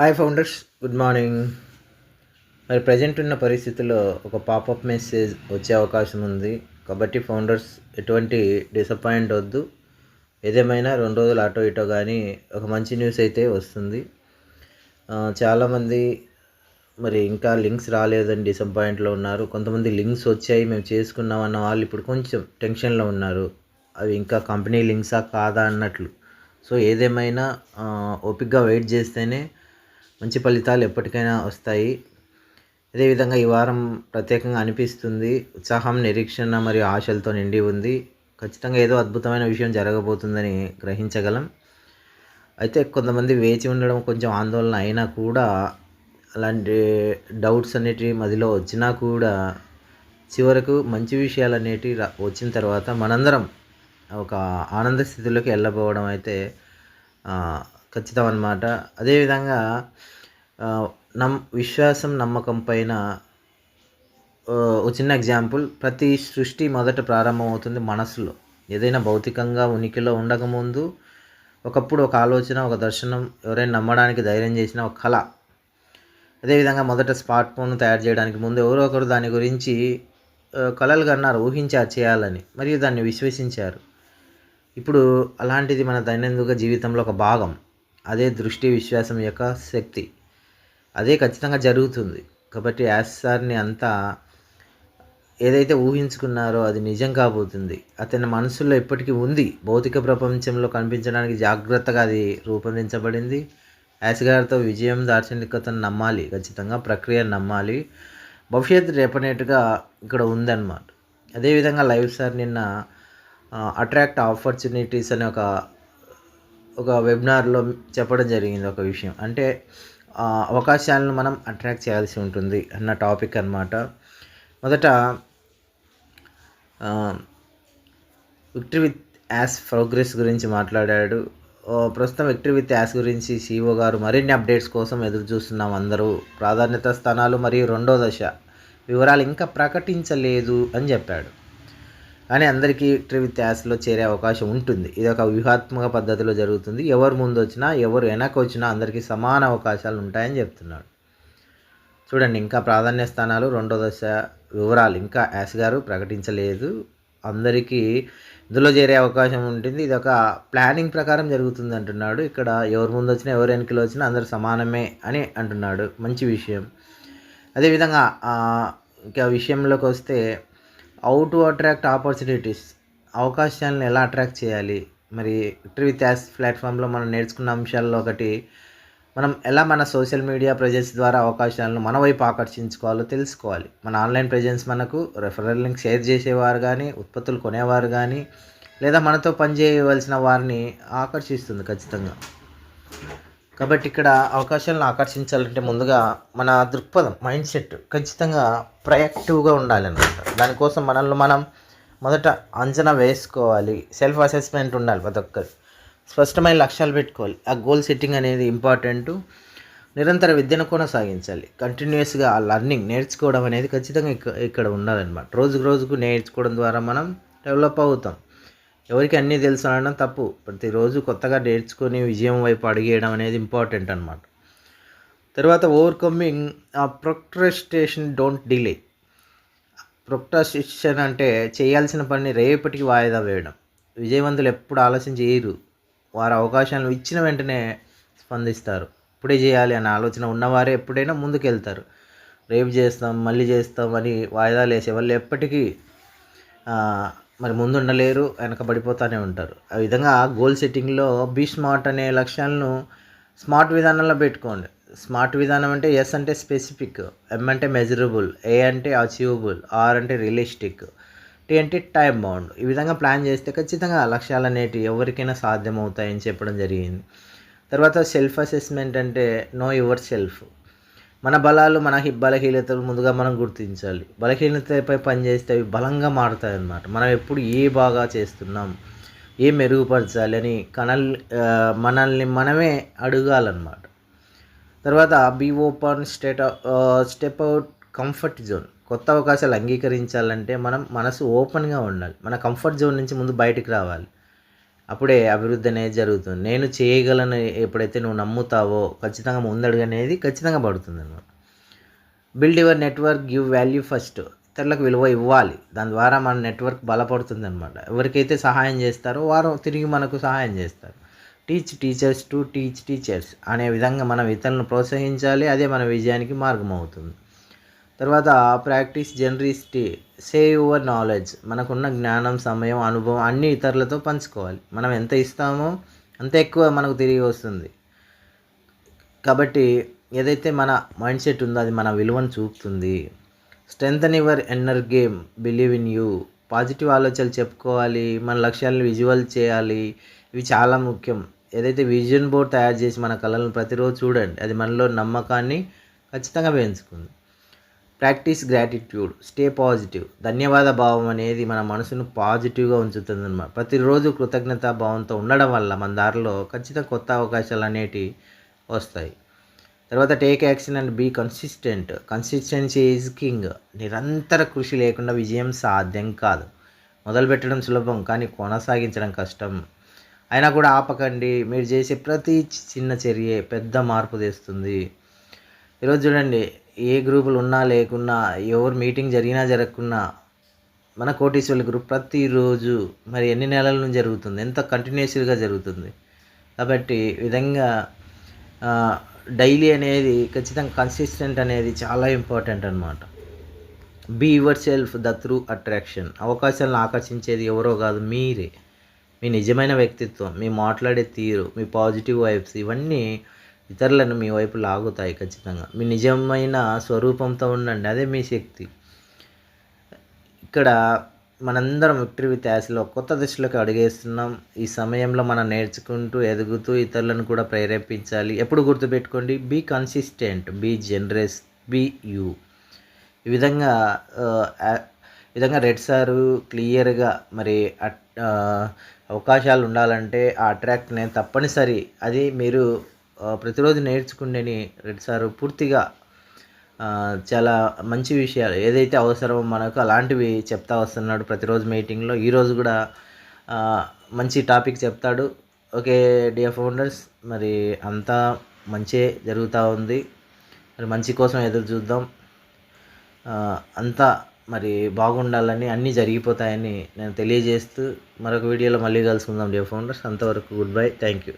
Hi founders good morning మరి present ఉన్న పరిస్థితుల్లో ఒక పాపప్ మెసేజ్ వచ్చే అవకాశం ఉంది. కాబట్టి ఫౌండర్స్ ఎటువంటి డిసప్పాయింట్ వద్దు. ఏదేమైనా రెండు రోజులు అటో ఇటో కానీ ఒక మంచి న్యూస్ అయితే వస్తుంది. చాలామంది మరి ఇంకా లింక్స్ రాలేదని డిసప్పాయింట్లో ఉన్నారు. కొంతమంది లింక్స్ వచ్చాయి మేము చేసుకున్నాం అన్న వాళ్ళు ఇప్పుడు కొంచెం టెన్షన్లో ఉన్నారు. అవి ఇంకా కంపెనీ లింక్సా కాదా అన్నట్లు. సో ఏదేమైనా ఓపిక్గా వెయిట్ చేస్తేనే మంచి ఫలితాలు ఎప్పటికైనా వస్తాయి. అదేవిధంగా ఈ వారం ప్రత్యేకంగా అనిపిస్తుంది. ఉత్సాహం నిరీక్షణ మరియు ఆశలతో నిండి ఉంది. ఖచ్చితంగా ఏదో అద్భుతమైన విషయం జరగబోతుందని గ్రహించగలం. అయితే కొంతమంది వేచి ఉండడం కొంచెం ఆందోళన అయినా కూడా అలాంటి డౌట్స్ అనేటివి మదిలో వచ్చినా కూడా చివరకు మంచి విషయాలు అనేటివి వచ్చిన తర్వాత మనందరం ఒక ఆనంద స్థితిలోకి వెళ్ళబోవడం అయితే ఖచ్చితం అన్నమాట అదేవిధంగా నమ్ విశ్వాసం నమ్మకం పైన ఒక చిన్న ఎగ్జాంపుల్ ప్రతి సృష్టి మొదట ప్రారంభమవుతుంది మనసులో ఏదైనా భౌతికంగా ఉనికిలో ఉండకముందు ఒకప్పుడు ఒక ఆలోచన ఒక దర్శనం ఎవరైనా నమ్మడానికి ధైర్యం చేసిన ఒక కళ. అదేవిధంగా మొదట స్మార్ట్ ఫోన్ తయారు చేయడానికి ముందు ఎవరో ఒకరు దాని గురించి కళలు కలలు కన్నారు ఊహించారు చేయాలని. మరియు దాన్ని విశ్వసించారు. ఇప్పుడు అలాంటిది మన దైనందిక జీవితంలో ఒక భాగం. అదే దృష్టి విశ్వాసం యొక్క శక్తి. అదే ఖచ్చితంగా జరుగుతుంది. కాబట్టి యాస్ సార్ని అంతా ఏదైతే ఊహించుకున్నారో అది నిజం కాబోతుంది. అతని మనసులో ఇప్పటికీ ఉంది. భౌతిక ప్రపంచంలో కనిపించడానికి జాగ్రత్తగా అది రూపొందించబడింది. యాస్ గారితో విజయం దార్శనికతను నమ్మాలి. ఖచ్చితంగా ప్రక్రియను నమ్మాలి. భవిష్యత్తు రేపనేట్టుగా ఇక్కడ ఉందన్నమాట. అదేవిధంగా లైవ్ సార్ నిన్న అట్రాక్ట్ ఆపర్చునిటీస్ అనే ఒక ఒక వెబినార్లో చెప్పడం జరిగింది ఒక విషయం. అంటే అవకాశాలను మనం అట్రాక్ట్ చేయాల్సి ఉంటుంది అన్న టాపిక్ అన్నమాట. మొదట విక్టరీ విత్ యాస్ ప్రోగ్రెస్ గురించి మాట్లాడాడు. ప్రస్తుతం విక్టరీ విత్ యాస్ గురించి సిఓ గారు మరిన్ని అప్డేట్స్ కోసం ఎదురు చూస్తున్నాం అందరూ. ప్రాధాన్యత స్థానాలు మరియు రెండో దశ. వివరాలు ఇంకా ప్రకటించలేదు అని చెప్పాడు. కానీ అందరికీ ట్రివిత్ యాస్లో చేరే అవకాశం ఉంటుంది. ఇది ఒక వ్యూహాత్మక పద్ధతిలో జరుగుతుంది. ఎవరు ముందు వచ్చినా ఎవరు వెనక వచ్చినా అందరికీ సమాన అవకాశాలు ఉంటాయని చెప్తున్నాడు. చూడండి ఇంకా ప్రాధాన్య స్థానాలు రెండో దశ వివరాలు. ఇంకా యాస్ గారు ప్రకటించలేదు. అందరికీ ఇందులో చేరే అవకాశం ఉంటుంది. ఇది ఒక ప్లానింగ్ ప్రకారం జరుగుతుంది అంటున్నాడు. ఇక్కడ ఎవరు ముందు వచ్చినా ఎవరు వెనకలో వచ్చినా అందరు సమానమే అని అంటున్నాడు. మంచి విషయం. అదేవిధంగా ఇంకా విషయంలోకి వస్తే హౌ టు అట్రాక్ట్ ఆపర్చునిటీస్ అవకాశాలను ఎలా అట్రాక్ట్ చేయాలి? మరి విక్టరీ విత్ యాస్ ప్లాట్ఫామ్లో మనం నేర్చుకున్న అంశాల్లో ఒకటి మనం ఎలా మన సోషల్ మీడియా ప్రజెన్స్ ద్వారా అవకాశాలను మన వైపు ఆకర్షించుకోవాలో తెలుసుకోవాలి. మన ఆన్లైన్ ప్రజెన్స్ మనకు రెఫరల్ లింక్ షేర్ చేసేవారు కానీ ఉత్పత్తులు కొనేవారు కానీ లేదా మనతో పనిచేయవలసిన వారిని ఆకర్షిస్తుంది ఖచ్చితంగా. కాబట్టి ఇక్కడ అవకాశాలను ఆకర్షించాలంటే ముందుగా మన దృక్పథం మైండ్ సెట్ ఖచ్చితంగా ప్రయాక్టివ్గా ఉండాలన్నమాట. దానికోసం మనల్ని మనం మొదట అంచనా వేసుకోవాలి. సెల్ఫ్ అసెస్మెంట్ ఉండాలి ప్రతి ఒక్కరు. స్పష్టమైన లక్ష్యాలు పెట్టుకోవాలి. ఆ గోల్ సెట్టింగ్ అనేది ఇంపార్టెంట్. నిరంతర విద్యను కొనసాగించాలి. కంటిన్యూస్గా ఆ లర్నింగ్ నేర్చుకోవడం అనేది ఖచ్చితంగా ఇక్కడ ఇక్కడ ఉండాలన్నమాట. రోజుకు రోజుకు నేర్చుకోవడం ద్వారా మనం డెవలప్ అవుతాం. ఎవరికి అన్నీ తెలుసు అనడం తప్పు. ప్రతిరోజు కొత్తగా నేర్చుకొని విజయం వైపు అడిగేయడం అనేది ఇంపార్టెంట్ అనమాట తర్వాత ఓవర్కమ్మింగ్ ఆ ప్రొక్రస్టేషన్ డోంట్ డిలే ప్రొక్రస్టేషన్ అంటే చేయాల్సిన పనిని రేపటికి వాయిదా వేయడం. విజయవంతులు ఎప్పుడు ఆలోచన చేయరు. వారు అవకాశాలను ఇచ్చిన వెంటనే స్పందిస్తారు. ఇప్పుడే చేయాలి అనే ఆలోచన ఉన్నవారే ఎప్పుడైనా ముందుకెళ్తారు. రేపు చేస్తాం మళ్ళీ చేస్తాం అని వాయిదాలు వేసే వాళ్ళు ఎప్పటికీ మరి ముందు ఉండలేరు వెనకబడిపోతూనే ఉంటారు. ఆ విధంగా గోల్ సెట్టింగ్లో బీ స్మార్ట్ అనే లక్ష్యాలను స్మార్ట్ విధానంలో పెట్టుకోండి. స్మార్ట్ విధానం అంటే ఎస్ అంటే స్పెసిఫిక్ ఎం అంటే మెజరబుల్ ఏ అంటే అచీవబుల్ ఆర్ అంటే రియలిస్టిక్ టీ అంటే టైం బౌండ్ ఈ విధంగా ప్లాన్ చేస్తే ఖచ్చితంగా లక్ష్యాలు అనేటివి ఎవరికైనా సాధ్యమవుతాయని చెప్పడం జరిగింది. తర్వాత సెల్ఫ్ అసెస్మెంట్ అంటే నో యువర్ సెల్ఫ్ మన బలాలు మన బలహీనతలు ముందుగా మనం గుర్తించాలి. బలహీనతపై పనిచేస్తే అవి బలంగా మారుతాయి అన్నమాట మనం ఎప్పుడు ఏ బాగా చేస్తున్నాం ఏ మెరుగుపరచాలి అని కనల్ మనల్ని మనమే అడగాలన్నమాట. తర్వాత be open state step out comfort zone కొత్త అవకాశాలు అంగీకరించాలంటే మనం మనసు ఓపెన్గా ఉండాలి. మన కంఫర్ట్ జోన్ నుంచి ముందు బయటికి రావాలి. అప్పుడే అభివృద్ధి అనేది జరుగుతుంది. నేను చేయగలను ఎప్పుడైతే నువ్వు నమ్ముతావో ఖచ్చితంగా ముందడుగు అనేది ఖచ్చితంగా పడుతుంది అనమాట build your network give value first ఇతరులకు విలువ ఇవ్వాలి. దాని ద్వారా మన నెట్వర్క్ బలపడుతుంది అనమాట ఎవరికైతే సహాయం చేస్తారో వారు తిరిగి మనకు సహాయం చేస్తారు. Teach teachers to teach teachers అనే విధంగా మనం ఇతరులను ప్రోత్సహించాలి. అదే మన విజయానికి మార్గం అవుతుంది. తర్వాత practice generosity save your knowledge. మనకున్న జ్ఞానం సమయం అనుభవం అన్ని ఇతరులతో పంచుకోవాలి. మనం ఎంత ఇస్తామో అంత ఎక్కువ మనకు తిరిగి వస్తుంది. కాబట్టి ఏదైతే మన మైండ్ సెట్ ఉందో అది మన విలువను చూపుతుంది. Strengthen your inner game believe in you. Positive ఆలోచనలు చెప్పుకోవాలి. మన లక్ష్యాలను విజువల్ చేయాలి. ఇవి చాలా ముఖ్యం. ఏదైతే విజన్ బోర్డ్ తయారు చేసి మన కళలను ప్రతిరోజు చూడండి అది మనలో నమ్మకాన్ని ఖచ్చితంగా పెంచుకుంది ప్రాక్టీస్ గ్రాటిట్యూడ్ స్టే పాజిటివ్. ధన్యవాద భావం అనేది మన మనసును పాజిటివ్గా ఉంచుతుంది అనమాట ప్రతిరోజు కృతజ్ఞతా భావంతో ఉండడం వల్ల మన దారిలో ఖచ్చితంగా కొత్త అవకాశాలు అనేటివి వస్తాయి. తర్వాత take action and be consistent consistency is king నిరంతర కృషి లేకుండా విజయం సాధ్యం కాదు. మొదలుపెట్టడం సులభం కానీ కొనసాగించడం కష్టం. అయినా కూడా ఆపకండి. మీరు చేసే ప్రతి చిన్న చర్య పెద్ద మార్పు తెస్తుంది. ఈరోజు చూడండి ఏ గ్రూపులు ఉన్నా లేకున్నా ఎవరు మీటింగ్ జరిగినా జరగకున్నా మన కోటీశ్వర్ల గ్రూప్ ప్రతిరోజు మరి ఎన్ని నెలల నుంచి జరుగుతుంది? ఎంత కంటిన్యూస్గా జరుగుతుంది? కాబట్టి విధంగా డైలీ అనేది ఖచ్చితంగా కన్సిస్టెంట్ అనేది చాలా ఇంపార్టెంట్ అనమాట be yourself the through attraction అవకాశాలను ఆకర్షించేది ఎవరో కాదు మీరే. మీ నిజమైన వ్యక్తిత్వం మీ మాట్లాడే తీరు మీ పాజిటివ్ వైబ్స్ ఇవన్నీ ఇతరులను మీ వైపు లాగుతాయి ఖచ్చితంగా. మీ నిజమైన స్వరూపంతో ఉండండి. అదే మీ శక్తి. ఇక్కడ మనందరం విక్టరీ విత్ యాస్లో కొత్త దశలోకి అడిగేస్తున్నాం. ఈ సమయంలో మనం నేర్చుకుంటూ ఎదుగుతూ ఇతరులను కూడా ప్రేరేపించాలి. ఎప్పుడు గుర్తుపెట్టుకోండి? Be consistent be generous be you ఈ విధంగా ఈ విధంగా రెడ్ సారు క్లియర్గా మరి అట్- అవకాశాలు ఉండాలంటే ఆ అట్రాక్ట్ తప్పనిసరి. అది మీరు ప్రతిరోజు నేర్చుకుండేని రెడ్డి సారు పూర్తిగా చాలా మంచి విషయాలు. ఏదైతే అవసరమో మనకు అలాంటివి చెప్తా వస్తున్నాడు ప్రతిరోజు మీటింగ్లో. ఈరోజు కూడా మంచి టాపిక్ చెప్తాడు. ఓకే డియర్ ఫౌండర్స్ మరి అంతా మంచే జరుగుతూ ఉంది. మరి మంచి కోసం ఎదురు చూద్దాం. అంతా మరి బాగుండాలని అన్నీ జరిగిపోతాయని నేను తెలియజేస్తూ మరొక వీడియోలో మళ్ళీ కలుసుకుందాం డియర్ ఫౌండర్స్. అంతవరకు గుడ్ బై. Thank you.